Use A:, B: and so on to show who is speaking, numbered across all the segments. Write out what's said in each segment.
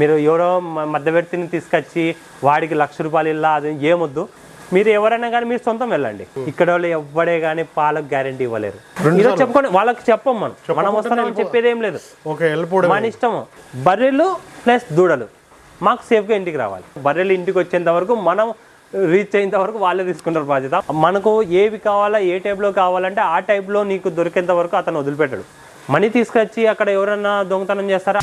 A: మీరు ఎవరో మధ్యవర్తిని తీసుకొచ్చి వాడికి లక్ష రూపాయలు ఇల్లా అది ఏమొద్దు. మీరు ఎవరైనా కానీ మీరు సొంతం వెళ్ళండి. ఇక్కడ వాళ్ళు ఎవ్వడే కానీ పాలకు గ్యారంటీ ఇవ్వలేరు. చెప్పుకోండి వాళ్ళకి చెప్పం మనం. మనం చెప్పేది ఏం లేదు. మన ఇష్టము. బర్రెలు ప్లస్ దూడలు. మాకు సేఫ్గా ఇంటికి రావాలి. బర్రెలు ఇంటికి వచ్చేంత వరకు మనం రీచ్ అయ్యేంత వరకు వాళ్ళే తీసుకుంటారు బాధ్యత. మనకు ఏవి కావాలా ఏ టైప్లో కావాలంటే ఆ టైప్లో నీకు దొరికేంత వరకు అతను వదిలిపెట్టాడు. మనీ తీసుకొచ్చి అక్కడ ఎవరన్నా దొంగతనం చేస్తారా?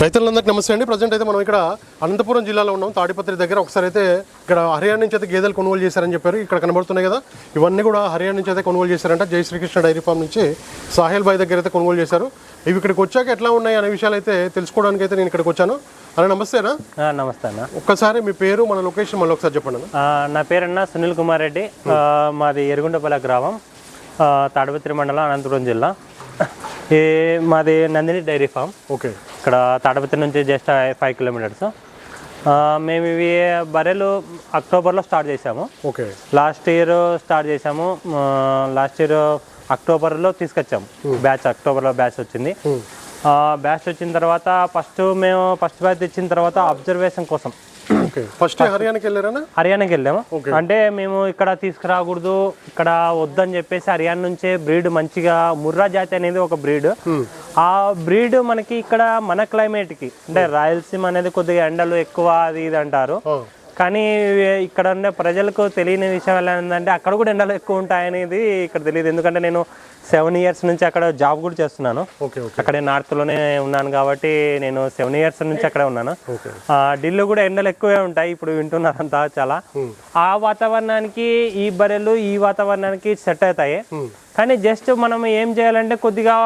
B: రైతులందరికీ నమస్తే అండి. ప్రజెంట్ అయితే మనం ఇక్కడ అనంతపురం జిల్లాలో ఉన్నాం. తాడిపత్రి దగ్గర ఒకసారి అయితే ఇక్కడ హర్యానా నుంచి అయితే గేదెలు కొనుగోలు చేశారని చెప్పారు. ఇక్కడ కనబడుతున్నాయి కదా. ఇవన్నీ కూడా హర్యానా నుంచి అయితే కొనుగోలు చేశారంట. జై శ్రీకృష్ణ డైరీ ఫామ్ నుంచి సాహెల్ బాయ్ దగ్గర అయితే కొనుగోలు చేశారు. ఇవి ఇక్కడికి వచ్చాక ఎట్లా ఉన్నాయి అనే విషయాలు అయితే తెలుసుకోవడానికి అయితే నేను ఇక్కడికి వచ్చాను. అన్న నమస్తేనా
A: నమస్తే అన్న.
B: ఒక్కసారి మీ పేరు మన లొకేషన్ మళ్ళీ ఒకసారి చెప్పండి
A: నా పేరన్న సునీల్ కుమార్ రెడ్డి. మాది ఎరుగుంటపల్లి గ్రామం. తాడిపత్రి మండలం అనంతపురం జిల్లా. ఈ మాది నందిని డైరీ ఫామ్.
B: ఓకే.
A: ఇక్కడ తాడపత్రి నుంచి జస్ట్ ఫైవ్ కిలోమీటర్స్. మేము ఇవి బర్రెలు అక్టోబర్లో స్టార్ట్ చేసాము
B: ఓకే.
A: లాస్ట్ ఇయర్ స్టార్ట్ చేసాము లాస్ట్ ఇయర్ అక్టోబర్లో తీసుకొచ్చాము. బ్యాచ్ అక్టోబర్లో బ్యాచ్ వచ్చింది. ఆ, బ్యాచ్ వచ్చిన తర్వాత ఫస్ట్ మేము ఫస్ట్ బ్యాచ్ తెచ్చిన తర్వాత అబ్జర్వేషన్ కోసం
B: ఫస్ట్ హర్యానాకి
A: వెళ్ళాము. అంటే మేము ఇక్కడ తీసుకురాకూడదు ఇక్కడ వద్దని చెప్పేసి హర్యానా నుంచే బ్రీడ్ మంచిగా ముర్రా జాతి అనేది ఒక బ్రీడ్ ఆ బ్రీడ్ మనకి ఇక్కడ మన క్లైమేట్కి అంటే రాయలసీమ అనేది కొద్దిగా ఎండలు ఎక్కువ అది ఇది అంటారు. కానీ ఇక్కడ ఉండే ప్రజలకు తెలియని విషయం ఎలా ఉందంటే అక్కడ కూడా ఎండలు ఎక్కువ ఉంటాయనేది ఇక్కడ తెలియదు. ఎందుకంటే నేను సెవెన్ ఇయర్స్ నుంచి అక్కడ జాబ్ కూడా చేస్తున్నాను. అక్కడే నార్త్లోనే ఉన్నాను కాబట్టి నేను సెవెన్ ఇయర్స్ నుంచి అక్కడే ఉన్నాను. ఢిల్లీ కూడా ఎండలు ఎక్కువే ఉంటాయి ఇప్పుడు వింటున్నారంతా చాలా. ఆ వాతావరణానికి ఈ బర్రెలు ఈ వాతావరణానికి సెట్ అవుతాయి. కానీ జస్ట్ మనం ఏం చేయాలంటే కొద్దిగా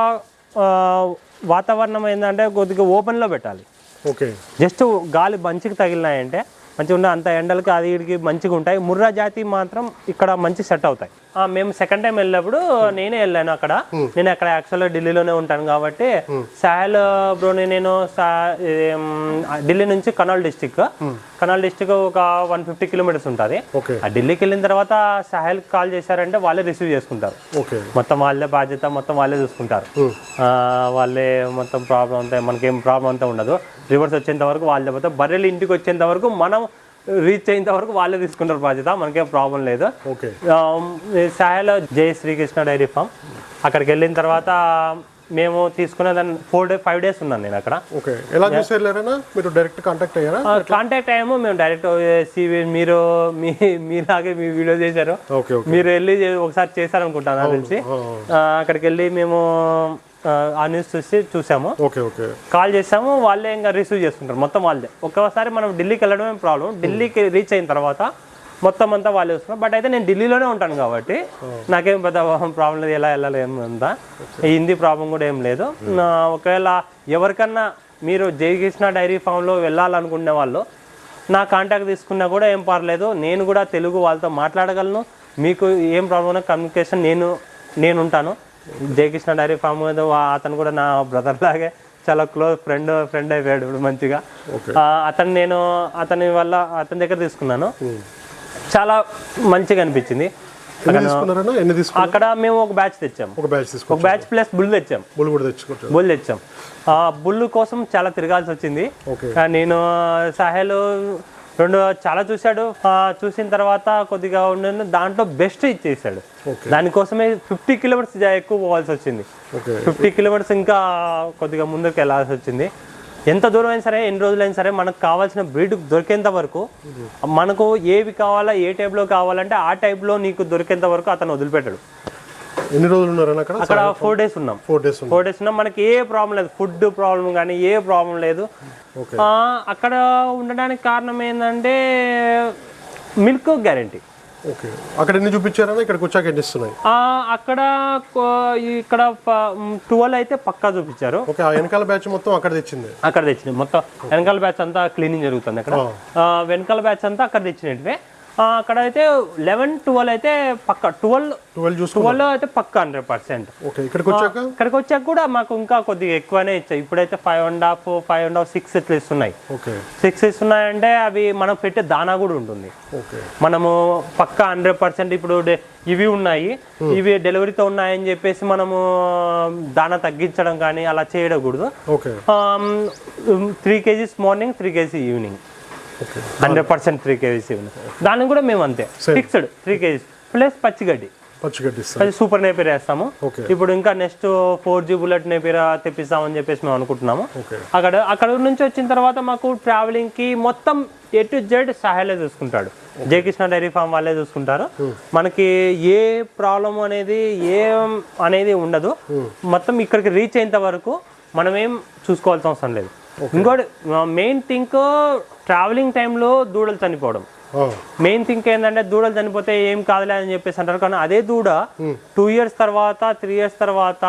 A: వాతావరణం ఏంటంటే కొద్దిగా ఓపెన్లో పెట్టాలి జస్ట్ గాలి మంచికి తగిలినాయంటే మంచిగా ఉన్న అంత ఎండలకి అది మంచిగా ఉంటాయి. ముర్రా జాతి మాత్రం ఇక్కడ మంచి సెట్ అవుతాయి. మేము సెకండ్ టైం వెళ్ళినప్పుడు నేనే వెళ్ళాను అక్కడ. నేను అక్కడ యాక్చువల్గా ఢిల్లీలోనే ఉంటాను కాబట్టి సాహెల్ బ్రోని నేను ఢిల్లీ నుంచి కనాల్ డిస్టిక్ కనాల్ డిస్టిక్ ఒక వన్ ఫిఫ్టీ కిలోమీటర్స్ ఉంటుంది. ఆ ఢిల్లీకి వెళ్ళిన తర్వాత సాహెల్ కాల్ చేశారంటే వాళ్ళే రిసీవ్ చేసుకుంటారు.
B: ఓకే.
A: మొత్తం వాళ్ళే బాధ్యత మొత్తం వాళ్ళే చూసుకుంటారు. వాళ్ళే మొత్తం ప్రాబ్లం అంతా మనకేం ప్రాబ్లం అంతా ఉండదు. రివర్స్ వచ్చేంత వరకు వాళ్ళే బర్రెలు ఇంటికి వచ్చేంత వరకు మనం రీచ్ అయ్యేంత వరకు వాళ్ళే తీసుకుంటారు బాధ్యత మనకేం ప్రాబ్లం లేదు.
B: ఓకే.
A: ఈ సాయలో జై శ్రీకృష్ణ డైరీ ఫామ్. అక్కడికి వెళ్ళిన తర్వాత మేము తీసుకున్న దాన్ని ఫోర్ డే ఫైవ్ డేస్ ఉన్నాను నేను అక్కడ.
B: ఓకే. ఎలా మీరు డైరెక్ట్ కాంటాక్ట్ అయ్యారా?
A: కాంటాక్ట్ అయ్యాము మేము డైరెక్ట్ మీరు మీ మీలాగే మీ వీడియో చేశారు. మీరు వెళ్ళి ఒకసారి చేశారనుకుంటాను తెలిసి. ఆ, అక్కడికి వెళ్ళి మేము ఆ, న్యూస్ చూసి చూసాము.
B: Okay okay.
A: కాల్ చేసాము వాళ్ళే ఇంకా రిసీవ్ చేసుకుంటారు మొత్తం వాళ్ళే ఒక్కసారి మనం ఢిల్లీకి వెళ్ళడమే ప్రాబ్లం ఢిల్లీకి రీచ్ అయిన తర్వాత మొత్తం అంతా వాళ్ళే చూస్తున్నారు. బట్ అయితే నేను ఢిల్లీలోనే ఉంటాను కాబట్టి నాకేం పెద్ద ప్రాబ్లం లేదు ఎలా వెళ్ళాలి ఏం అంతా. ఈ హిందీ ప్రాబ్లం కూడా ఏం లేదు. నా ఒకవేళ ఎవరికన్నా మీరు జయకృష్ణ డైరీ ఫామ్లో వెళ్ళాలనుకునే వాళ్ళు నా కాంటాక్ట్ తీసుకున్నా కూడా ఏం పర్లేదు. నేను కూడా తెలుగు వాళ్ళతో మాట్లాడగలను. మీకు ఏం ప్రాబ్లం కమ్యూనికేషన్ నేను నేను ఉంటాను. జయకృష్ణ డైరీ ఫామ్ అతను కూడా నా బ్రదర్ లాగే చాలా క్లోజ్ ఫ్రెండ్ ఫ్రెండ్ అయిపోయాడు ఇప్పుడు మంచిగా. అతను నేను అతని వల్ల అతని దగ్గర తీసుకున్నాను. చాలా మంచిగా అనిపించింది. అక్కడ మేము ఒక బ్యాచ్ తెచ్చాము
B: ఒక బ్యాచ్ తీసుకో
A: ఒక బ్యాచ్ ప్లస్ బుల్ తెచ్చాం.
B: బుల్ కూడా
A: బుల్ తెచ్చాం. ఆ బుల్ కోసం చాలా తిరగాల్సి వచ్చింది. నేను సాహెల్ రెండు చాలా చూశాడు. చూసిన తర్వాత కొద్దిగా ఉండి దాంట్లో బెస్ట్ ఇచ్చేసాడు. దానికోసమే ఫిఫ్టీ కిలోమీటర్స్ ఎక్కువ పోవాల్సి వచ్చింది. ఫిఫ్టీ కిలోమీటర్స్ ఇంకా కొద్దిగా ముందుకు వెళ్ళాల్సి వచ్చింది. ఎంత దూరం అయినా సరే ఎన్ని రోజులైనా సరే మనకు కావాల్సిన బ్రీడ్ దొరికేంత వరకు మనకు ఏవి కావాలా ఏ టైప్లో కావాలంటే ఆ టైప్లో నీకు దొరికేంత వరకు అతను వదిలిపెట్టాడు.
B: ఎన్ని రోజులు ఉన్నారన్న అక్కడ?
A: అక్కడ ఫోర్ డేస్ ఉన్నాం.
B: ఫోర్ డేస్ ఉన్నారు
A: ఫోర్ డేస్ ఉన్నాం. మనకి ఏ ప్రాబ్లం లేదు. ఫుడ్ ప్రాబ్లం కానీ ఏ ప్రాబ్లం లేదు. అక్కడ ఉండడానికి కారణం ఏంటంటే మిల్క్ గ్యారంటీ
B: ఓకే అక్కడ ఎన్ని చూపించారన్నా? ఇక్కడికి వచ్చాక ఎన్ని ఇస్తున్నాయి?
A: అక్కడ ఇక్కడ ట్వెల్వ్ అయితే పక్కా చూపించారు.
B: ఓకే వెనకాల బ్యాచ్ మొత్తం అక్కడ తెచ్చింది.
A: అక్కడ తెచ్చినాయి మొత్తం వెనకాల బ్యాచ్ అంతా క్లీనింగ్ జరుగుతుంది అక్కడ. వెనకాల బ్యాచ్ అంతా అక్కడ తెచ్చినట్టువే అక్కడ అయితే లెవెన్ ట్వెల్వ్ అయితే పక్క. ట్వెల్వ్
B: ట్వెల్వ్
A: ట్వెల్వ్ అయితే పక్క హండ్రెడ్ పర్సెంట్
B: ఇక్కడికి వచ్చాక?
A: ఇక్కడికి వచ్చాక కూడా మాకు ఇంకా కొద్దిగా ఎక్కువనే ఇచ్చాయి. ఇప్పుడైతే five and half five and half six ఇట్లా ఇస్తున్నాయి.
B: ఓకే.
A: సిక్స్ ఇస్తున్నాయంటే అవి మనం పెట్టే దానా కూడా ఉంటుంది. మనము పక్క హండ్రెడ్ పర్సెంట్ ఇప్పుడు ఇవి ఉన్నాయి. ఇవి డెలివరీతో ఉన్నాయని చెప్పేసి మనము దానా తగ్గించడం కానీ అలా చేయకూడదు. Three kgs morning three kg evening hundred percent three kgs దానికి కూడా మేము అంతే. ఫిక్స్డ్ త్రీ కేజీస్ ప్లస్ పచ్చిగడ్డి.
B: పచ్చిగడ్డి
A: అది సూపర్ నేపేర్ వేస్తాము. ఇప్పుడు ఇంకా next four G bullet Napier తెప్పిస్తామని చెప్పేసి మేము అనుకుంటున్నాము. అక్కడ అక్కడ నుంచి వచ్చిన తర్వాత మాకు ట్రావెలింగ్కి మొత్తం ఏ టు జెడ్ సహాయలే చూసుకుంటాడు. జయకృష్ణ డైరీ ఫామ్ వాళ్ళే చూసుకుంటారు. మనకి ఏ ప్రాబ్లం అనేది ఏ అనేది ఉండదు. మొత్తం ఇక్కడికి రీచ్ అయ్యేంత వరకు మనం ఏం చూసుకోవాల్సిన అవసరం లేదు. ఇంకోటి మెయిన్ థింక్ ట్రావెలింగ్ టైంలో దూడలు చనిపోవడం. మెయిన్ థింక్ ఏంటంటే దూడలు చనిపోతే ఏం కాదులే అని చెప్పేసి అంటారు. కానీ అదే దూడ టూ ఇయర్స్ తర్వాత త్రీ ఇయర్స్ తర్వాత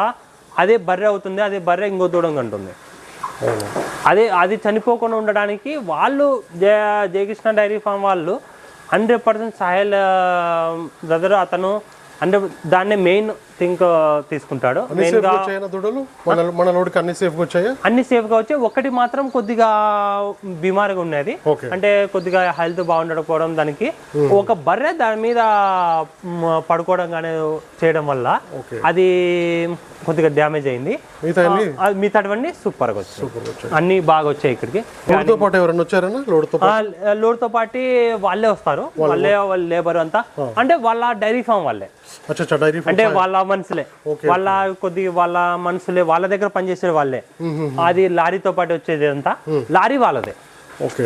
A: అదే బర్రె అవుతుంది అదే బర్రె ఇంకో దూడంగా ఉంటుంది అదే అది చనిపోకుండా ఉండడానికి వాళ్ళు జయ జయకృష్ణ డైరీ ఫామ్ వాళ్ళు హండ్రెడ్ పర్సెంట్ సాయల్ బ్రదర్ అతను అంటే దాన్నే మెయిన్ థింక్ తీసుకుంటాడు.
B: వచ్చాయా మన లోడ్కి అన్ని సేఫ్గా వచ్చాయా?
A: అన్ని సేఫ్గా వచ్చి ఒకటి మాత్రం కొద్దిగా బీమారిగా ఉన్నది. అంటే కొద్దిగా హెల్త్ బాగుండకపోవడం దానికి. ఒక బర్రె దాని మీద పడుకోవడం కానీ చేయడం వల్ల అది కొద్దిగా డ్యామేజ్ అయింది. మిగతావన్నీ సూపర్గా వచ్చాయి.
B: వచ్చాయి.
A: అన్ని బాగా వచ్చాయి ఇక్కడికి.
B: లోడ్తో పాటు ఎవరైనా వచ్చారన్నా? లోడ్తో పాటు?
A: ఆ, లోడ్తో పాటు వాళ్ళే వస్తారు. వాళ్ళే వాళ్ళ లేబర్ అంతా. అంటే వాళ్ళ డైరీ ఫామ్ వాళ్ళే. అంటే వాళ్ళ మనుషులే. వాళ్ళ కొద్దిగా వాళ్ళ మనుషులే వాళ్ళ దగ్గర పనిచేసే వాళ్ళే. అది లారీతో పాటు వచ్చేది అంతా. లారీ వాళ్ళదే.
B: ఓకే.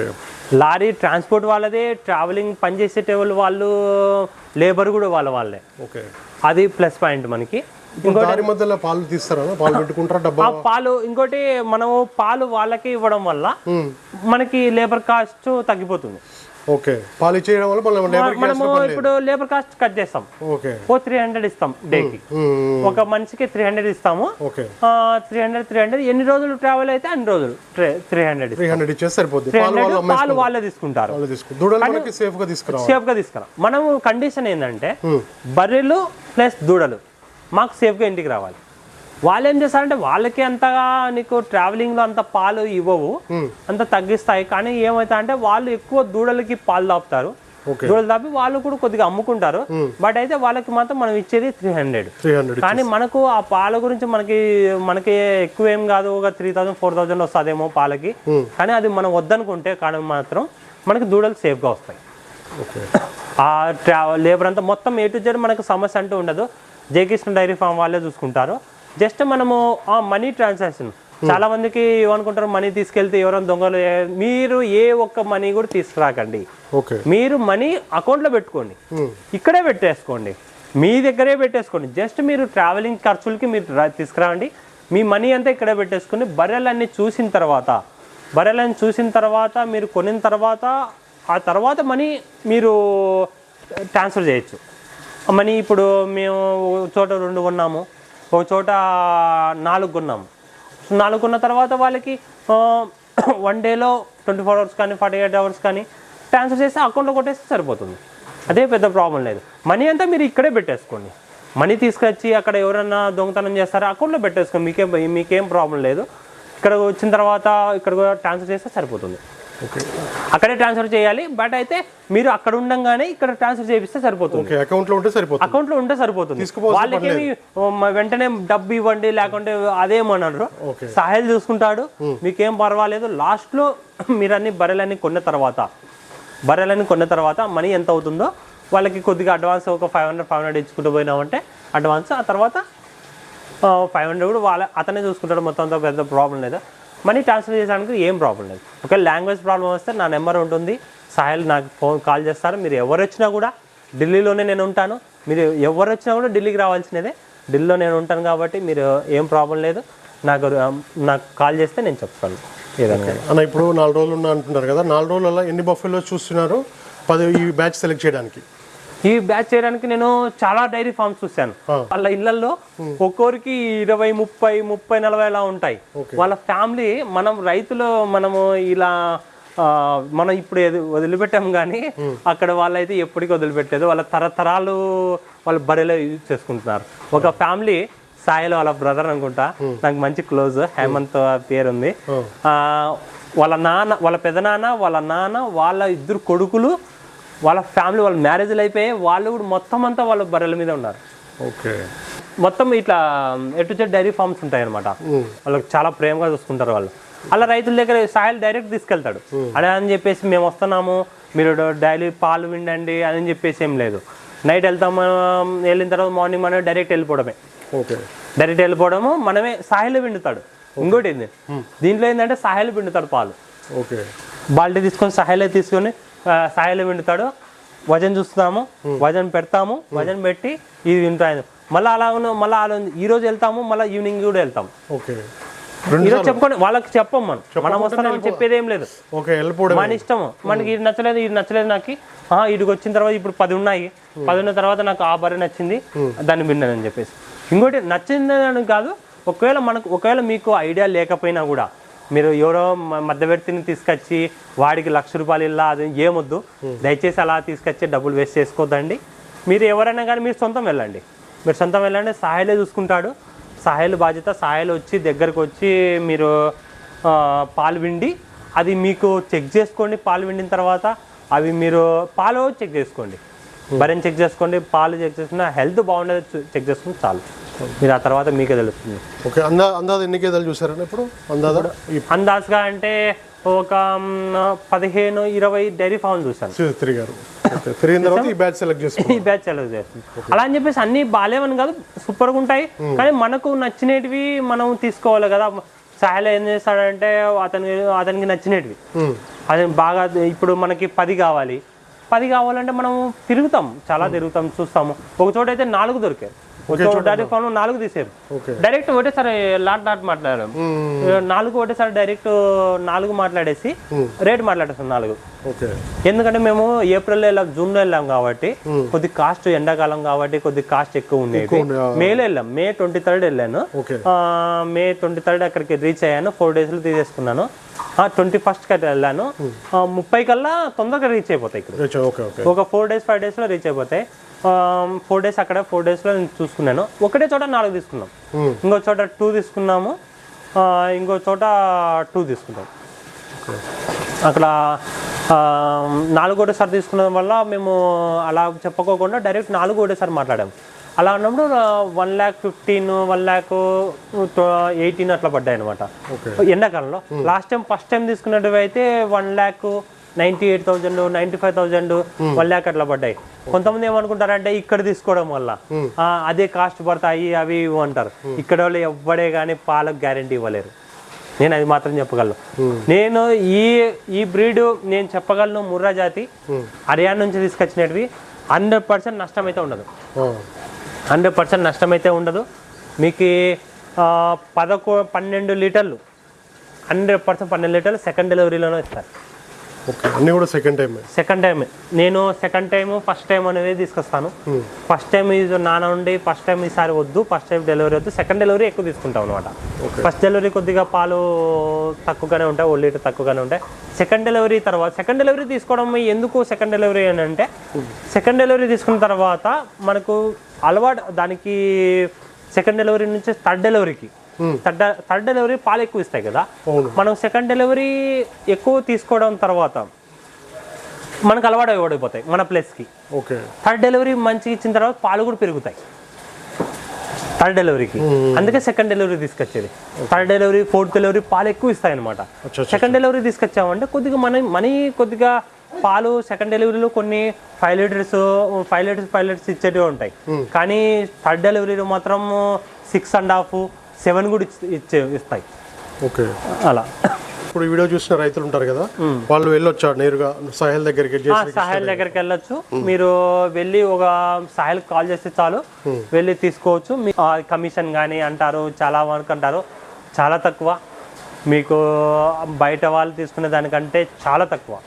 A: లారీ ట్రాన్స్పోర్ట్ వాళ్ళదే ట్రావెలింగ్ పనిచేసే వాళ్ళు లేబర్ కూడా వాళ్ళ వాళ్ళే.
B: ఓకే.
A: అది ప్లస్ పాయింట్ మనకి.
B: మధ్యలో పాలు తీస్తారా? పాలు పెట్టుకుంటారా డబ్బా?
A: ఆ పాలు ఇంకోటి మనము పాలు వాళ్ళకి ఇవ్వడం వల్ల మనకి లేబర్ కాస్ట్ తగ్గిపోతుంది.
B: ఓకే. పాలు ఇచ్చేయడం వల్ల
A: మనము ఇప్పుడు లేబర్ కాస్ట్ కట్ చేస్తాం.
B: ఓకే.
A: ఓ త్రీ హండ్రెడ్ ఇస్తాం డేకి. ఒక మనిషికి త్రీ హండ్రెడ్ ఇస్తాము.
B: Okay.
A: Three hundred three hundred ఎన్ని రోజులు ట్రావెల్ అయితే అన్ని రోజులు త్రీ హండ్రెడ్
B: త్రీ హండ్రెడ్ ఇచ్చేస్తే సరిపోద్ది.
A: త్రీ
B: పాలు వాళ్ళు
A: తీసుకుంటారు.
B: సేఫ్గా
A: సేఫ్గా తీసుకురా మనం కండిషన్ ఏంటంటే బర్రెలు ప్లస్ దూడలు మాకు సేఫ్గా ఇంటికి రావాలి. వాళ్ళు ఏం చేస్తారంటే వాళ్ళకి అంతగా నీకు ట్రావెలింగ్లో అంత పాలు ఇవ్వవు. అంత తగ్గిస్తాయి. కానీ ఏమైతే అంటే వాళ్ళు ఎక్కువ దూడలకి పాలు దాపుతారు.
B: ఓకే.
A: దూడలు దాపి వాళ్ళు కూడా కొద్దిగా అమ్ముకుంటారు. బట్ అయితే వాళ్ళకి మాత్రం మనం ఇచ్చేది త్రీ హండ్రెడ్ కానీ మనకు ఆ పాల గురించి మనకి మనకి ఎక్కువ ఏం కాదు. ఒక త్రీ థౌసండ్ ఫోర్ థౌసండ్ వస్తుందేమో పాలకి. కానీ అది మనం వద్దనుకుంటే కానీ మాత్రం మనకి దూడలు సేఫ్గా వస్తాయి. ఆ ట్రా లేబర్ అంతా మొత్తం ఏ టు జెడ్ మనకు సమస్య అంటూ ఉండదు. జయకృష్ణ డైరీ ఫామ్ వాళ్ళే చూసుకుంటారు. జస్ట్ మనము ఆ మనీ ట్రాన్సాక్షన్ చాలా మందికి ఏమనుకుంటారు మనీ తీసుకెళ్తే ఎవరైనా దొంగలు మీరు ఏ ఒక్క మనీ కూడా తీసుకురాకండి.
B: ఓకే.
A: మీరు మనీ అకౌంట్లో పెట్టుకోండి. ఇక్కడే పెట్టేసుకోండి. మీ దగ్గరే పెట్టేసుకోండి. జస్ట్ మీరు ట్రావెలింగ్ ఖర్చులకి మీరు తీసుకురండి. మీ మనీ అంతా ఇక్కడే పెట్టేసుకుని బర్రెలన్నీ చూసిన తర్వాత బర్రెలను చూసిన తర్వాత మీరు కొనిన తర్వాత ఆ తర్వాత మనీ మీరు ట్రాన్స్ఫర్ చేయొచ్చు. మనీ ఇప్పుడు మేము చోట రెండు కొన్నాము. ఒక చోట నాలుగు నాలుగున్న నాలుగు కొన్న తర్వాత వాళ్ళకి వన్ డేలో ట్వంటీ ఫోర్ అవర్స్ కానీ ఫార్టీ ఎయిట్ అవర్స్ కానీ ట్రాన్స్ఫర్ చేస్తే అకౌంట్లో కొట్టేస్తే సరిపోతుంది. అదే పెద్ద ప్రాబ్లం లేదు. మనీ అంతా మీరు ఇక్కడే పెట్టేసుకోండి. మనీ తీసుకొచ్చి అక్కడ ఎవరైనా దొంగతనం చేస్తారో అకౌంట్లో పెట్టేసుకోండి. మీకేం మీకేం ప్రాబ్లం లేదు. ఇక్కడ వచ్చిన తర్వాత ఇక్కడ ట్రాన్స్ఫర్ చేస్తే సరిపోతుంది. అక్కడే ట్రాన్స్ఫర్ చేయాలి బట్ అయితే మీరు అక్కడ ఉండంగానే ఇక్కడ ట్రాన్స్ఫర్ చేపిస్తే సరిపోతుంది.
B: ఓకే అకౌంట్లో ఉంటే సరిపోతుంది.
A: అకౌంట్లో ఉంటే సరిపోతుంది. వాళ్ళకేమి వెంటనే డబ్బు ఇవ్వండి లేకుంటే అదేమన్నారు. సహాయం చూసుకుంటాడు. మీకేం పర్వాలేదు. లాస్ట్లో మీరు అన్ని బర్రెలన్నీ కొన్న తర్వాత బర్రెలన్నీ కొన్న తర్వాత మనీ ఎంత అవుతుందో వాళ్ళకి కొద్దిగా అడ్వాన్స్ ఒక ఫైవ్ హండ్రెడ్ ఫైవ్ హండ్రెడ్ ఇచ్చుకుంటూ పోయినామంటే అడ్వాన్స్ ఆ తర్వాత ఫైవ్ హండ్రెడ్ కూడా వాళ్ళ అతనే చూసుకుంటాడు. మొత్తం అంతా పెద్ద ప్రాబ్లం లేదు? మనీ ట్రాన్స్ఫర్ చేయడానికి ఏం ప్రాబ్లం లేదు. ఒక లాంగ్వేజ్ ప్రాబ్లం వస్తే నా నెంబర్ ఉంటుంది. సాయల్ నాకు ఫోన్ కాల్ చేస్తారు. మీరు ఎవరు వచ్చినా కూడా ఢిల్లీలోనే నేను ఉంటాను. మీరు ఎవరు వచ్చినా కూడా ఢిల్లీకి రావాల్సినదే. ఢిల్లీలో నేను ఉంటాను కాబట్టి మీరు ఏం ప్రాబ్లం లేదు. నాకు నాకు కాల్ చేస్తే నేను చెప్తాను. ఏదైనా
B: అన్న ఇప్పుడు నాలుగు రోజులు ఉన్నా అంటున్నారు కదా. నాలుగు రోజులలో ఎన్ని బఫెలో చూస్తున్నారు? పది ఈ బ్యాచ్ సెలెక్ట్ చేయడానికి.
A: ఈ బ్యాచ్ చేయడానికి నేను చాలా డైరీ ఫార్మ్స్ చూశాను. వాళ్ళ ఇళ్ళలో ఒక్కొరికి ఇరవై ముప్పై ముప్పై నలభై అలా ఉంటాయి. వాళ్ళ ఫ్యామిలీ మనం రైతులు మనము ఇలా మనం ఇప్పుడు వదిలిపెట్టాం కానీ అక్కడ వాళ్ళైతే ఎప్పటికీ వదిలిపెట్టలేదు. వాళ్ళ తరతరాలు వాళ్ళ బర్రెలో యూజ్ చేసుకుంటున్నారు. ఒక ఫ్యామిలీ సాయిలో వాళ్ళ బ్రదర్ అనుకుంటా. నాకు మంచి క్లోజ్ హేమంత్ పేరు ఉంది ఆ, వాళ్ళ నాన్న వాళ్ళ పెదనాన్న వాళ్ళ నాన్న వాళ్ళ ఇద్దరు కొడుకులు వాళ్ళ ఫ్యామిలీ వాళ్ళ మ్యారేజ్లు అయిపోయి వాళ్ళు కూడా మొత్తం అంతా వాళ్ళ బర్రెల మీద ఉన్నారు.
B: ఓకే.
A: మొత్తం ఇట్లా ఎటు చెట్టు డైరీ ఫార్మ్స్ ఉంటాయి అనమాట వాళ్ళకి చాలా ప్రేమగా చూసుకుంటారు వాళ్ళు. అలా రైతుల దగ్గర సాయిల్ డైరెక్ట్ తీసుకెళ్తాడు. అదే అని చెప్పేసి మేము వస్తున్నాము మీరు డైలీ పాలు విండండి అని చెప్పేసి ఏం లేదు. నైట్ వెళ్తాము వెళ్ళిన తర్వాత మార్నింగ్ మనం డైరెక్ట్ వెళ్ళిపోవడమే.
B: ఓకే.
A: డైరెక్ట్ వెళ్ళిపోవడము మనమే సాయిలు పిండుతాడు. ఇంకోటి ఏంది? దీంట్లో ఏంటంటే సాయిలు పిండుతాడు పాలు.
B: ఓకే.
A: బాల్టీ తీసుకొని సహాయలో తీసుకొని ఆ, సహాయలో పిండుతాడు వజన్ చూస్తాము వజన్ పెడతాము. వజన్ పెట్టి ఇది వింటాను మళ్ళీ అలా ఉన్న మళ్ళీ అలా. ఈ రోజు వెళ్తాము మళ్ళీ ఈవినింగ్ కూడా వెళ్తాం.
B: ఓకే.
A: ఈ రోజు చెప్పుకొని వాళ్ళకి చెప్పం మనం. మనం వస్తున్నామని చెప్పేది ఏం లేదు.
B: ఓకే వెళ్ళిపోవడం
A: మన ఇష్టము. మనకి ఇది నచ్చలేదు ఇది నచ్చలేదు నాకు. ఆ, ఇడికి వచ్చిన తర్వాత ఇప్పుడు పది ఉన్నాయి. పది ఉన్న తర్వాత నాకు ఆ బర్రె నచ్చింది. దాన్ని విన్నానని చెప్పేసి. ఇంకోటి నచ్చిందని కాదు. ఒకవేళ మనకు ఒకవేళ మీకు ఐడియా లేకపోయినా కూడా మీరు ఎవరో మధ్యవర్తిని తీసుకొచ్చి వాడికి లక్ష రూపాయలు ఇల్లా అది ఏమొద్దు. దయచేసి అలా తీసుకొచ్చి డబ్బులు వేస్ట్ చేసుకోవద్దండి మీరు ఎవరైనా కానీ మీరు సొంతం వెళ్ళండి. మీరు సొంతం వెళ్ళండి సహాయలే చూసుకుంటాడు. సహాయలు బాధ్యత సహాయలు వచ్చి దగ్గరకు వచ్చి మీరు పాలు విండి అది మీకు చెక్ చేసుకోండి. పాలు విండిన తర్వాత అవి మీరు పాలు చెక్ చేసుకోండి. బరెన్ చెక్ చేసుకోండి పాలు చెక్ చేసుకున్న హెల్త్ బాగుండేది చెక్ చేసుకుని చాలు. మీరు ఆ తర్వాత మీకే తెలుస్తుంది.
B: ఓకే అందా అందాజ ఎన్ని గేదెలు చూసారండి ఇప్పుడు? అందాజ? ఈ
A: అందాజుగా అంటే ఒక పదిహేను ఇరవై డైరీ ఫామ్
B: తిరిగారు తిరిగిన తర్వాత ఈ బ్యాచ్ సెలెక్ట్ చేసుకున్నారు.
A: ఈ బ్యాచ్ సెలెక్ట్ అలా అని చెప్పేసి అన్ని బాగాలేవని కాదు సూపర్గా ఉంటాయి. కానీ మనకు నచ్చినటివి మనం తీసుకోవాలి కదా. సాయిలో ఏం చేస్తాడంటే అతనికి అతనికి నచ్చినటివి.
B: ఉమ్.
A: అది బాగా ఇప్పుడు మనకి పది కావాలి. పది కావాలంటే మనం తిరుగుతాం. చాలా తిరుగుతాం చూస్తాము. ఒక చోట అయితే నాలుగు చోట డైరెక్ట్ ఫోన్ నాలుగు తీసారు డైరెక్ట్ ఒకటేసారి లాట్ లాట్ మాట్లాడారు.
B: ఉమ్.
A: నాలుగు ఒకటేసారి డైరెక్ట్ నాలుగు మాట్లాడేసి రేట్ మాట్లాడేస్తాం నాలుగు. ఎందుకంటే మేము ఏప్రిల్ వెళ్ళాం జూన్లో వెళ్ళాం కాబట్టి కొద్ది కాస్ట్ ఎండాకాలం కాబట్టి కొద్ది కాస్ట్ ఎక్కువ ఉండేది. మేలో వెళ్ళాం. మే ట్వంటీ థర్డ్ వెళ్ళాను. మే ట్వంటీ థర్డ్ అక్కడికి రీచ్ అయ్యాను. ఫోర్ డేస్లో తీసేసుకున్నాను. ట్వంటీ ఫస్ట్కి అయితే వెళ్ళాను. ముప్పై కల్లా తొందరగా రీచ్ అయిపోతాయి ఇక్కడ. ఒక ఫోర్ డేస్ ఫైవ్ డేస్లో రీచ్ అయిపోతాయి. ఫోర్ డేస్ అక్కడ ఫోర్ డేస్లో నేను చూసుకున్నాను. ఒకటే చోట నాలుగు తీసుకున్నాం.
B: ఉమ్.
A: ఇంకో చోట టూ తీసుకున్నాము. ఇంకో చోట టూ తీసుకుంటాం అక్కడ ఆ, నాలుగు ఒకటేసారి తీసుకున్నది వల్ల మేము అలా చెప్పుకోకుండా డైరెక్ట్ నాలుగు ఒకటేసారి మాట్లాడాము. అలా ఉన్నప్పుడు one lakh fifteen one lakh eighteen అట్లా పడ్డాయి అనమాట ఎండాకాలంలో. లాస్ట్ టైం ఫస్ట్ టైం తీసుకున్నట్టు అయితే one lakh ninety eight thousand ninety five thousand one lakh అట్లా పడ్డాయి. కొంతమంది ఏమనుకుంటారంటే ఇక్కడ తీసుకోవడం వల్ల. అదే కాస్ట్ పడతాయి అవి ఇవి అంటారు. ఇక్కడ వాళ్ళు ఎవ్వడే కానీ పాలకు గ్యారంటీ ఇవ్వలేరు. నేను అది మాత్రం చెప్పగలను. నేను ఈ ఈ బ్రీడ్ నేను చెప్పగలను ముర్రా జాతి. హర్యానా నుంచి తీసుకొచ్చినవి హండ్రెడ్ పర్సెంట్ నష్టం అయితే ఉండదు. హండ్రెడ్ పర్సెంట్ నష్టం అయితే ఉండదు. మీకు పదకొ పన్నెండు లీటర్లు హండ్రెడ్ పర్సెంట్ పన్నెండు లీటర్లు సెకండ్ డెలివరీలోనే ఇస్తారు.
B: ఓకే అన్నీ కూడా సెకండ్ టైం
A: సెకండ్ టైం నేను సెకండ్ టైం ఫస్ట్ టైం అనేది తీసుకొస్తాను. ఫస్ట్ టైం ఇది నాన్న ఉండి ఫస్ట్ టైం ఈసారి వద్దు ఫస్ట్ టైం డెలివరీ వద్దు సెకండ్ డెలివరీ ఎక్కువ తీసుకుంటాం అనమాట ఫస్ట్ డెలివరీ కొద్దిగా పాలు తక్కువగానే ఉంటాయి ఓ లీటర్ తక్కువగానే ఉంటాయి. సెకండ్ డెలివరీ తర్వాత సెకండ్ డెలివరీ తీసుకోవడం ఎందుకు సెకండ్ డెలివరీ అని అంటే సెకండ్ డెలివరీ తీసుకున్న తర్వాత మనకు అలవాటు దానికి సెకండ్ డెలివరీ నుంచి థర్డ్ డెలివరీకి థర్డ్ థర్డ్ డెలివరీ పాలు ఎక్కువ ఇస్తాయి కదా. మనం సెకండ్ డెలివరీ ఎక్కువ తీసుకోవడం తర్వాత మనకు అలవాటు అయిపోతాయి మన ప్లేస్కి
B: ఓకే.
A: థర్డ్ డెలివరీ మంచిగా ఇచ్చిన తర్వాత పాలు కూడా పెరుగుతాయి. థర్డ్ డెలివరీకి అందుకే సెకండ్ డెలివరీ తీసుకొచ్చేది. థర్డ్ డెలివరీ ఫోర్త్ డెలివరీ పాలు ఎక్కువ ఇస్తాయి అనమాట సెకండ్ డెలివరీ తీసుకొచ్చామంటే కొద్దిగా మన మనీ కొద్దిగా పాలు సెకండ్ డెలివరీలో కొన్ని five litres five litres five litres ఇచ్చేటివి ఉంటాయి. కానీ థర్డ్ డెలివరీలో మాత్రం సిక్స్ అండ్ హాఫ్ సెవెన్ కూడా ఇచ్చే- ఇస్తాయి.
B: ఓకే.
A: అలా.
B: ఇప్పుడు ఈ వీడియో చూసిన రైతులు ఉంటారు కదా వాళ్ళు వెళ్ళొచ్చారు నేరుగా సాహిల్ దగ్గరికి
A: సాహిల్ దగ్గరికి వెళ్ళొచ్చు. మీరు వెళ్ళి ఒక సాహిల్ కాల్ చేస్తే చాలు. వెళ్ళి తీసుకోవచ్చు. మీ కమిషన్ కానీ అంటారు చాలా వరకు అంటారు. చాలా తక్కువ. మీకు బయట వాళ్ళు తీసుకునే దానికంటే చాలా తక్కువ.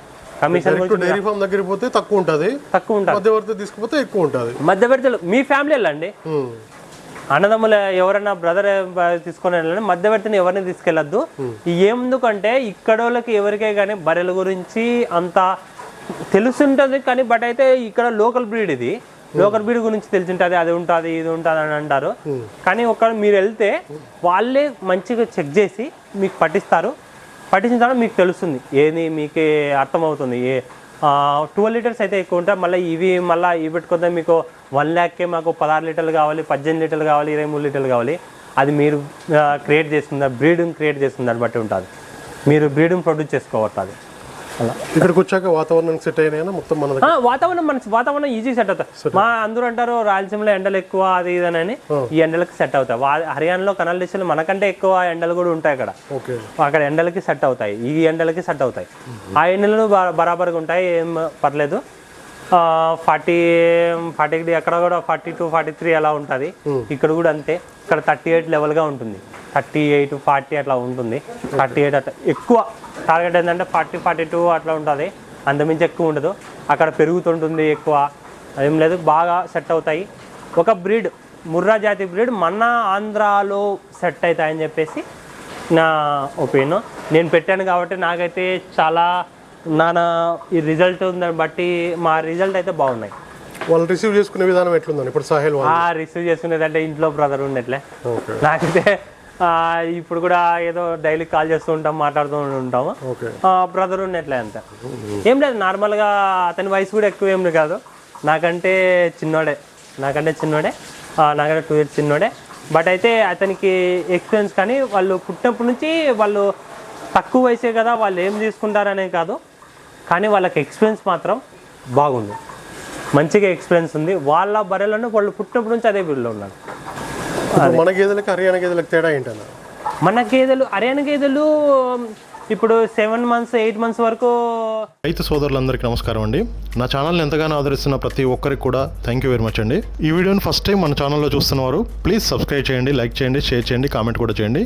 A: కమిషన్
B: డైరీ ఫామ్ దగ్గరికి పోతే తక్కువ ఉంటుంది.
A: తక్కువ ఉంటుంది.
B: మధ్యవర్తి తీసుకుపోతే ఎక్కువ ఉంటుంది.
A: మధ్యవర్తులు మీ ఫ్యామిలీ వెళ్ళండి అన్నదమ్ముల ఎవరైనా బ్రదర్ తీసుకొని వెళ్ళాలి మధ్యవర్తిని ఎవరిని తీసుకెళ్ళొద్దు. ఎందుకంటే ఇక్కడ వాళ్ళకి ఎవరికే కానీ బర్రెల గురించి అంత తెలుసుంటది కానీ బట్ అయితే ఇక్కడ లోకల్ బ్రీడ్ ఇది. లోకల్ బ్రీడ్ గురించి తెలిసింటది అది ఉంటుంది ఇది ఉంటుంది అని అంటారు. కానీ ఒక మీరు వెళ్తే వాళ్ళే మంచిగా చెక్ చేసి మీకు పట్టిస్తారు. పట్టించిన తర్వాత మీకు తెలుస్తుంది. ఏది మీకు అర్థమవుతుంది. ఏ ట్వెల్వ్ లీటర్స్ అయితే ఎక్కువ ఉంటాయి. మళ్ళీ ఇవి మళ్ళీ ఇవి పెట్టుకుంటే మీకు వన్ ల్యాక్కే మాకు పదహారు లీటర్లు కావాలి పద్దెనిమిది లీటర్లు కావాలి ఇరవై మూడు లీటర్లు కావాలి. అది మీరు క్రియేట్ చేసుకుందా బ్రీడింగ్ క్రియేట్ చేసుకుందాన్ని బట్టి ఉంటుంది. మీరు బ్రీడింగ్ ప్రొడ్యూస్ చేసుకోవట్లేదు అలా.
B: ఇక్కడికి వచ్చాక వాతావరణం సెట్ అయినా మొత్తం మన
A: వాతావరణం మన వాతావరణం ఈజీ సెట్ అవుతుంది మా అందరూ అంటారు రాయలసీమలో ఎండలు ఎక్కువ అది ఇది అని ఈ ఎండలకి సెట్ అవుతాయి హర్యానాలో కనాల డిస్ట్రిక్ట్లో మనకంటే ఎక్కువ ఎండలు కూడా ఉంటాయి అక్కడ. అక్కడ ఎండలకి సెట్ అవుతాయి. ఈ ఎండలకి సెట్ అవుతాయి. ఆ ఎండలు బరాబర్గా ఉంటాయి. ఏం పర్లేదు. ఫార్టీ ఫార్టీ అక్కడ కూడా ఫార్టీ టూ ఫార్టీ త్రీ అలా ఉంటుంది. ఇక్కడ కూడా అంతే. ఇక్కడ థర్టీ ఎయిట్ లెవెల్గా ఉంటుంది. థర్టీ ఎయిట్ ఫార్టీ అట్లా ఉంటుంది. థర్టీ ఎయిట్ అట్లా ఎక్కువ టార్గెట్ ఏంటంటే ఫార్టీ ఫార్టీ టూ అట్లా ఉంటుంది. అంతమించి ఎక్కువ ఉండదు. అక్కడ పెరుగుతుంటుంది ఎక్కువ. ఏం లేదు బాగా సెట్ అవుతాయి. ఒక బ్రీడ్ ముర్రా జాతి బ్రీడ్ మన ఆంధ్రాలో సెట్ అవుతాయని చెప్పేసి నా ఒపీనియన్. నేను పెట్టాను కాబట్టి నాకైతే చాలా నా నా ఈ రిజల్ట్ ఉందని బట్టి మా రిజల్ట్ అయితే బాగున్నాయి.
B: వాళ్ళు రిసీవ్ చేసుకునే విధానం ఎట్లుందని ఇప్పుడు సాహిల్
A: రిసీవ్ చేసుకునేదంటే ఇంట్లో బ్రదర్ ఉన్నట్లే
B: ఓకే.
A: నాకైతే ఇప్పుడు కూడా ఏదో డైలీ కాల్ చేస్తూ ఉంటాం మాట్లాడుతూ ఉంటాము బ్రదర్ ఉన్నట్లే అంతే. ఏం లేదు నార్మల్గా అతని వయసు కూడా ఎక్కువ ఏం కాదు. నాకంటే చిన్నోడే. నాకంటే చిన్నోడే. నాకంటే టూ ఇయర్స్ చిన్నోడే. బట్ అయితే అతనికి ఎక్స్పీరియన్స్ కానీ వాళ్ళు పుట్టినప్పటి నుంచి వాళ్ళు తక్కువ వయసే కదా వాళ్ళు ఏం తీసుకుంటారనే కాదు. కానీ వాళ్ళకి ఎక్స్పీరియన్స్ మాత్రం బాగుంది. మంచిగా ఎక్స్పీరియన్స్ ఉంది. వాళ్ళ బర్రెలను వాళ్ళు పుట్టినప్పటి నుంచి అదే బిల్లు ఉన్నారు.
B: ఇప్పుడు మన గేదెలకి హర్యానా గేదెలకు తేడా ఏంటన్నా?
A: మన గేదెలు హర్యానా గేదెలు ఇప్పుడు సెవెన్ మంత్స్ ఎయిట్ మంత్స్ వరకు
B: రైతు సోదరులందరికీ నమస్కారం అండి. నా ఛానల్ని ఎంతగానో ఆదరిస్తున్న ప్రతి ఒక్కరికి కూడా థ్యాంక్ యూ వెరీ మచ్ అండి. ఈ వీడియోని ఫస్ట్ టైం మన ఛానల్లో చూస్తున్నవారు ప్లీజ్ సబ్స్క్రైబ్ చేయండి లైక్ చేయండి షేర్ చేయండి కామెంట్ కూడా చేయండి.